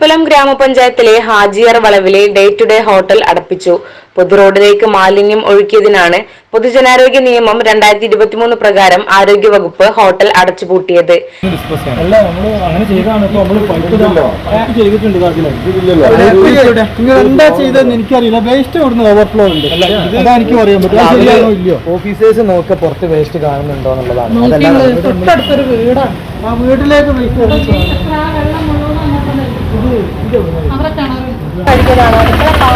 തേഞ്ഞിപ്പലം ഗ്രാമപഞ്ചായത്തിലെ ഹാജിയർ വളവിലെ day to day hotel അടപ്പിച്ചു. പൊതുറോഡിലേക്ക് മാലിന്യം ഒഴുക്കിയതിനാണ് പൊതുജനാരോഗ്യ നിയമം രണ്ടായിരത്തി ഇരുപത്തിമൂന്ന് പ്രകാരം ആരോഗ്യവകുപ്പ് ഹോട്ടൽ അടച്ചുപൂട്ടിയത്. എന്താ ചെയ്തതെന്ന് എനിക്കറിയില്ല. വേസ്റ്റ് ഇവിടുന്ന് ഓവർഫ്ലോ ഉണ്ട്. അതാ എനിക്ക് പറ്റും. ഓഫീസേഴ്സ് പുറത്ത് വേസ്റ്റ് കാണുന്നുണ്ടോ എന്നുള്ളതാണ്. അതല്ല തൊട്ടടുത്തൊരു വീടാണ്. ആ വീട്ടിലേക്ക് വേസ്റ്റ് അവരെ കിണറുണ്ട്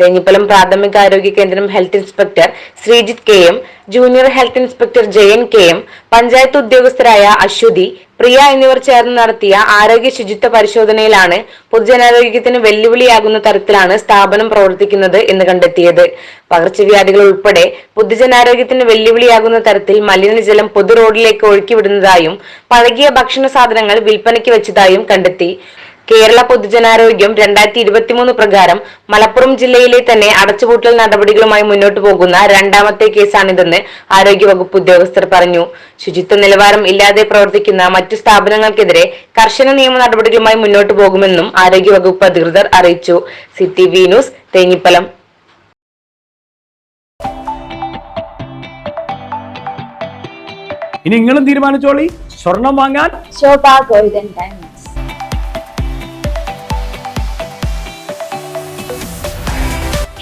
തേഞ്ഞിപ്പലം പ്രാഥമിക ആരോഗ്യ കേന്ദ്രം health inspector Sreejith K M junior health inspector Jayan K M panchayat ഉദ്യോഗസ്ഥരായ Aswathy Priya എന്നിവർ ചേർന്ന് നടത്തിയ ആരോഗ്യ ശുചിത്വ പരിശോധനയിലാണ് പൊതുജനാരോഗ്യത്തിന് വെല്ലുവിളിയാകുന്ന തരത്തിലാണ് സ്ഥാപനം പ്രവർത്തിക്കുന്നത് എന്ന് കണ്ടെത്തിയത്. പകർച്ചവ്യാധികൾ ഉൾപ്പെടെ പൊതുജനാരോഗ്യത്തിന് വെല്ലുവിളിയാകുന്ന തരത്തിൽ മലിനജലം പൊതു റോഡിലേക്ക് ഒഴുക്കിവിടുന്നതായും പഴകിയ ഭക്ഷണ സാധനങ്ങൾ വിൽപ്പനയ്ക്ക് വെച്ചതായും കണ്ടെത്തി. കേരള പൊതുജനാരോഗ്യം രണ്ടായിരത്തി ഇരുപത്തിമൂന്ന് പ്രകാരം മലപ്പുറം ജില്ലയിലെ തന്നെ അടച്ചുപൂട്ടൽ നടപടികളുമായി മുന്നോട്ടു പോകുന്ന രണ്ടാമത്തെ കേസാണിതെന്ന് ആരോഗ്യവകുപ്പ് ഉദ്യോഗസ്ഥർ പറഞ്ഞു. ശുചിത്വ നിലവാരം ഇല്ലാതെ പ്രവർത്തിക്കുന്ന മറ്റു സ്ഥാപനങ്ങൾക്കെതിരെ കർശന നിയമ നടപടികളുമായി മുന്നോട്ടു പോകുമെന്നും ആരോഗ്യവകുപ്പ് അധികൃതർ അറിയിച്ചു. City V news Thenhipalam. ഇനി നിങ്ങളും തീരുമാനിച്ചോളി. സ്വർണം വാങ്ങാൻ Shobha golden diamonds